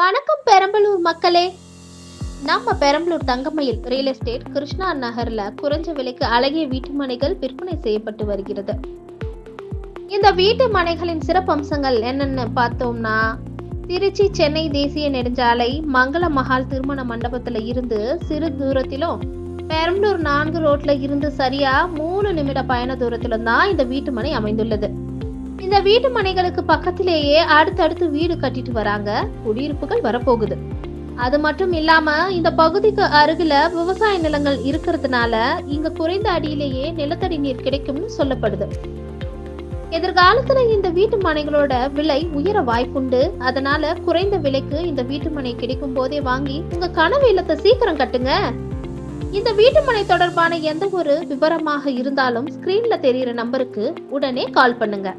வணக்கம் பெரம்பலூர் மக்களே. நம்ம பெரம்பலூர் தங்கமயில் ரியல் எஸ்டேட் கிருஷ்ணா நகர்ல குறைஞ்ச விலைக்கு அழகிய வீட்டு மனைகள் விற்பனை செய்யப்பட்டு வருகிறது. இந்த வீட்டு மனைகளின் சிறப்பம்சங்கள் என்னென்னு பார்த்தோம்னா திருச்சி சென்னை தேசிய நெடுஞ்சாலை மங்கள மஹால் திருமண மண்டபத்துல இருந்து சிறு தூரத்திலும் பெரம்பலூர் நான்கு ரோட்ல இருந்து சரியா மூணு நிமிட பயண தூரத்திலும் தான் இந்த வீட்டு மனை அமைந்துள்ளது. இந்த வீட்டு மனைகளுக்கு பக்கத்திலேயே அடுத்தடுத்து வீடு கட்டிட்டு வராங்க. குடியிருப்புகள் வரப்போகுது. அது மட்டும் இல்லாம இந்த பகுதிக்கு அருகில விவசாய நிலங்கள் இருக்கிறதுனால இங்க குறைந்த அடியிலேயே நிலத்தடி நீர் கிடைக்கும்னு சொல்லப்படுது. எதிர்காலத்துல இந்த வீட்டு மனைகளோட விலை உயர வாய்ப்புண்டு. அதனால குறைந்த விலைக்கு இந்த வீட்டு மனை கிடைக்கும் போதே வாங்கி உங்க கனவு இல்லத்தை சீக்கிரம் கட்டுங்க. இந்த வீட்டு மனை தொடர்பான எந்த ஒரு விவரமாக இருந்தாலும் ஸ்கிரீன்ல தெரியிற நம்பருக்கு உடனே கால் பண்ணுங்க.